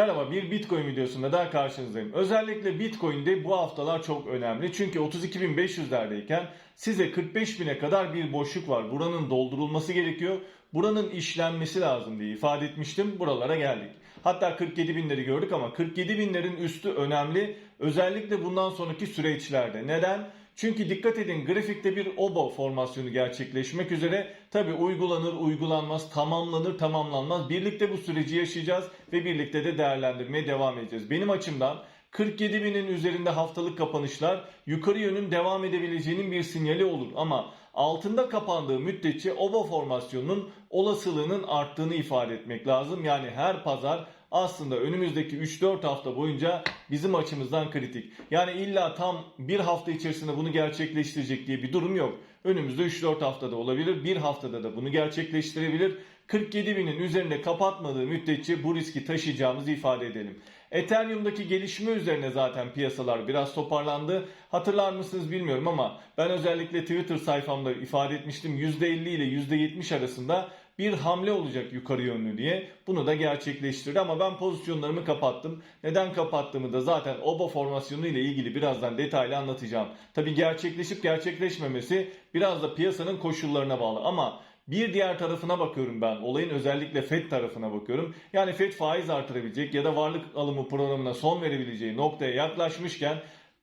Merhaba bir Bitcoin videosunda daha karşınızdayım. Özellikle Bitcoin'de bu haftalar çok önemli. Çünkü 32.500'lerdeyken size 45.000'e kadar bir boşluk var. Buranın doldurulması gerekiyor. Buranın işlenmesi lazım diye ifade etmiştim. Buralara geldik. Hatta 47.000'leri gördük ama 47.000'lerin üstü önemli. Özellikle bundan sonraki süreçlerde. Neden? Çünkü dikkat edin grafikte bir obo formasyonu gerçekleşmek üzere tabi uygulanır uygulanmaz tamamlanır tamamlanmaz birlikte bu süreci yaşayacağız ve birlikte de değerlendirmeye devam edeceğiz. Benim açımdan 47 binin üzerinde haftalık kapanışlar yukarı yönün devam edebileceğinin bir sinyali olur ama altında kapandığı müddetçe oba formasyonunun olasılığının arttığını ifade etmek lazım. Yani her pazar aslında önümüzdeki 3-4 hafta boyunca bizim açımızdan kritik. Yani illa tam bir hafta içerisinde bunu gerçekleştirecek diye bir durum yok. Önümüzde 3-4 haftada olabilir. Bir haftada da bunu gerçekleştirebilir. 47 binin üzerinde kapatmadığı müddetçe bu riski taşıyacağımızı ifade edelim. Ethereum'daki gelişme üzerine zaten piyasalar biraz toparlandı. Hatırlar mısınız bilmiyorum ama ben özellikle Twitter sayfamda ifade etmiştim. %50 ile %70 arasında bir hamle olacak yukarı yönlü diye. Bunu da gerçekleştirdi ama ben pozisyonlarımı kapattım. Neden kapattığımı da zaten OBA formasyonu ile ilgili birazdan detaylı anlatacağım. Tabi gerçekleşip gerçekleşmemesi biraz da piyasanın koşullarına bağlı ama bir diğer tarafına bakıyorum ben. Olayın özellikle FED tarafına bakıyorum. Yani FED faiz artırabilecek ya da varlık alımı programına son verebileceği noktaya yaklaşmışken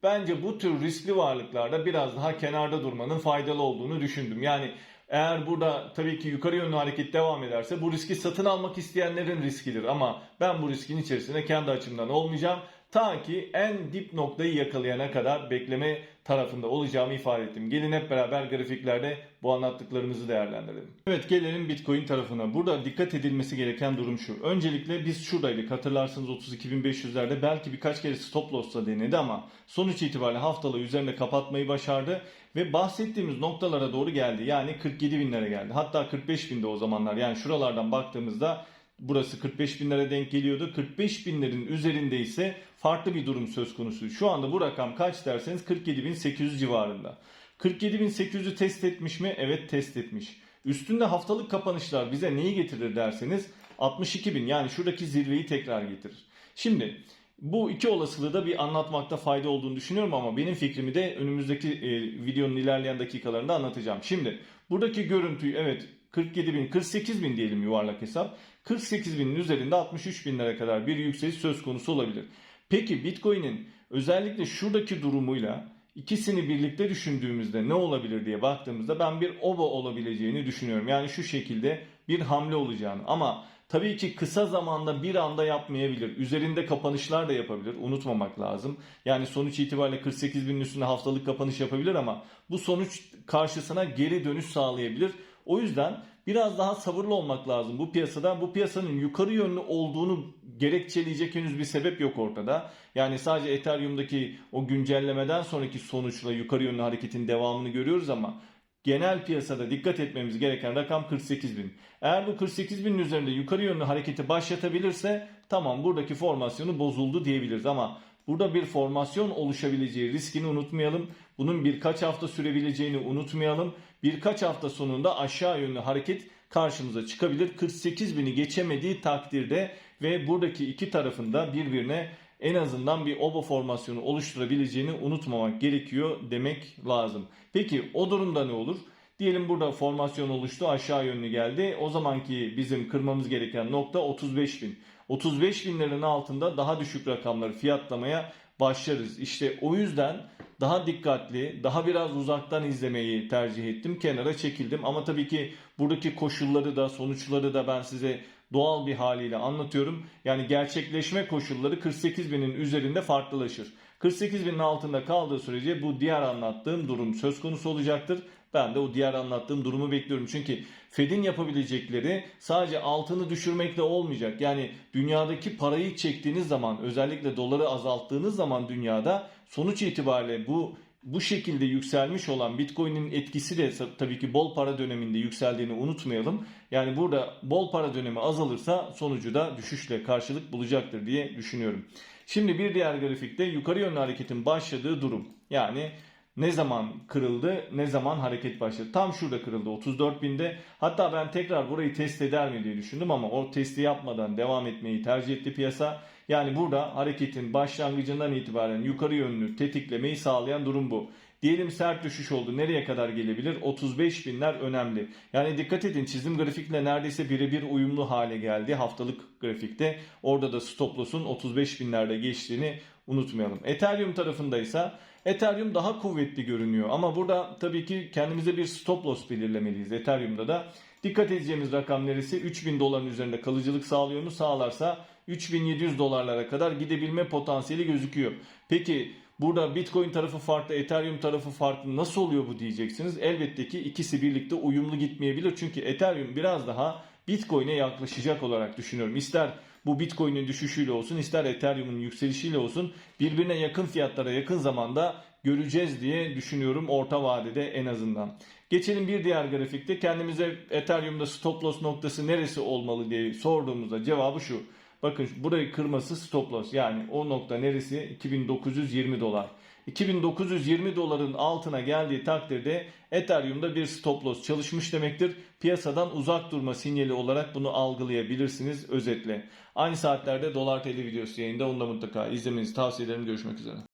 bence bu tür riskli varlıklarda biraz daha kenarda durmanın faydalı olduğunu düşündüm. Yani eğer burada tabii ki yukarı yönlü hareket devam ederse bu riski satın almak isteyenlerin riskidir ama ben bu riskin içerisinde kendi açımdan olmayacağım. Ta ki en dip noktayı yakalayana kadar bekleme tarafında olacağımı ifade ettim. Gelin hep beraber grafiklerde bu anlattıklarımızı değerlendirelim. Evet gelelim Bitcoin tarafına. Burada dikkat edilmesi gereken durum şu. Öncelikle biz şuradaydık. Hatırlarsınız 32.500'lerde belki birkaç kere stop loss'la denedi ama sonuç itibariyle haftalığı üzerinde kapatmayı başardı ve bahsettiğimiz noktalara doğru geldi. Yani 47 binlere geldi. Hatta 45 binde o zamanlar. Yani şuralardan baktığımızda Burası 45 binlere denk geliyordu. 45 binlerin üzerinde ise farklı bir durum söz konusu. Şu anda bu rakam kaç derseniz 47.800 civarında. 47.800'ü test etmiş mi? Evet test etmiş. Üstünde haftalık kapanışlar bize neyi getirir derseniz 62.000 yani şuradaki zirveyi tekrar getirir. Şimdi bu iki olasılığı da bir anlatmakta fayda olduğunu düşünüyorum ama benim fikrimi de önümüzdeki e, videonun ilerleyen dakikalarında anlatacağım. Şimdi buradaki görüntüyü evet 47 bin, 48 bin diyelim yuvarlak hesap. 48 binin üzerinde 63 binlere kadar bir yükseliş söz konusu olabilir. Peki Bitcoin'in özellikle şuradaki durumuyla ikisini birlikte düşündüğümüzde ne olabilir diye baktığımızda ben bir oba olabileceğini düşünüyorum. Yani şu şekilde bir hamle olacağını ama tabii ki kısa zamanda bir anda yapmayabilir. Üzerinde kapanışlar da yapabilir. Unutmamak lazım. Yani sonuç itibariyle 48 binin üstünde haftalık kapanış yapabilir ama bu sonuç karşısına geri dönüş sağlayabilir. O yüzden biraz daha sabırlı olmak lazım bu piyasada. Bu piyasanın yukarı yönlü olduğunu gerekçeleyecek henüz bir sebep yok ortada. Yani sadece Ethereum'daki o güncellemeden sonraki sonuçla yukarı yönlü hareketin devamını görüyoruz ama genel piyasada dikkat etmemiz gereken rakam 48 bin. Eğer bu 48 binin üzerinde yukarı yönlü hareketi başlatabilirse tamam buradaki formasyonu bozuldu diyebiliriz ama Burada bir formasyon oluşabileceği riskini unutmayalım. Bunun birkaç hafta sürebileceğini unutmayalım. Birkaç hafta sonunda aşağı yönlü hareket karşımıza çıkabilir. 48 bini geçemediği takdirde ve buradaki iki tarafında birbirine en azından bir oba formasyonu oluşturabileceğini unutmamak gerekiyor demek lazım. Peki o durumda ne olur? Diyelim burada formasyon oluştu aşağı yönlü geldi. O zamanki bizim kırmamız gereken nokta 35 bin. 35 binlerin altında daha düşük rakamları fiyatlamaya başlarız. İşte o yüzden daha dikkatli, daha biraz uzaktan izlemeyi tercih ettim. Kenara çekildim ama tabii ki buradaki koşulları da sonuçları da ben size doğal bir haliyle anlatıyorum. Yani gerçekleşme koşulları 48 binin üzerinde farklılaşır. 48 binin altında kaldığı sürece bu diğer anlattığım durum söz konusu olacaktır. Ben de o diğer anlattığım durumu bekliyorum. Çünkü Fed'in yapabilecekleri sadece altını düşürmekle olmayacak. Yani dünyadaki parayı çektiğiniz zaman özellikle doları azalttığınız zaman dünyada sonuç itibariyle bu bu şekilde yükselmiş olan Bitcoin'in etkisi de tabii ki bol para döneminde yükseldiğini unutmayalım. Yani burada bol para dönemi azalırsa sonucu da düşüşle karşılık bulacaktır diye düşünüyorum. Şimdi bir diğer grafikte yukarı yönlü hareketin başladığı durum. Yani ne zaman kırıldı, ne zaman hareket başladı. Tam şurada kırıldı 34 binde. Hatta ben tekrar burayı test eder mi diye düşündüm ama o testi yapmadan devam etmeyi tercih etti piyasa. Yani burada hareketin başlangıcından itibaren yukarı yönlü tetiklemeyi sağlayan durum bu. Diyelim sert düşüş oldu. Nereye kadar gelebilir? 35 binler önemli. Yani dikkat edin çizim grafikle neredeyse birebir uyumlu hale geldi haftalık grafikte. Orada da stop loss'un 35 binlerde geçtiğini unutmayalım. Ethereum tarafındaysa Ethereum daha kuvvetli görünüyor ama burada tabii ki kendimize bir stop loss belirlemeliyiz. Ethereum'da da dikkat edeceğimiz rakam neresi? 3000 doların üzerinde kalıcılık sağlıyor mu? Sağlarsa 3700 dolarlara kadar gidebilme potansiyeli gözüküyor. Peki burada Bitcoin tarafı farklı, Ethereum tarafı farklı nasıl oluyor bu diyeceksiniz. Elbette ki ikisi birlikte uyumlu gitmeyebilir. Çünkü Ethereum biraz daha Bitcoin'e yaklaşacak olarak düşünüyorum. İster bu Bitcoin'in düşüşüyle olsun ister Ethereum'un yükselişiyle olsun birbirine yakın fiyatlara yakın zamanda göreceğiz diye düşünüyorum orta vadede en azından. Geçelim bir diğer grafikte kendimize Ethereum'da stop loss noktası neresi olmalı diye sorduğumuzda cevabı şu. Bakın burayı kırması stop loss yani o nokta neresi 2920 dolar. 2920 doların altına geldiği takdirde Ethereum'da bir stop loss çalışmış demektir. Piyasadan uzak durma sinyali olarak bunu algılayabilirsiniz özetle. Aynı saatlerde Dolar TL videosu yayında onu da mutlaka izlemenizi tavsiye ederim. Görüşmek üzere.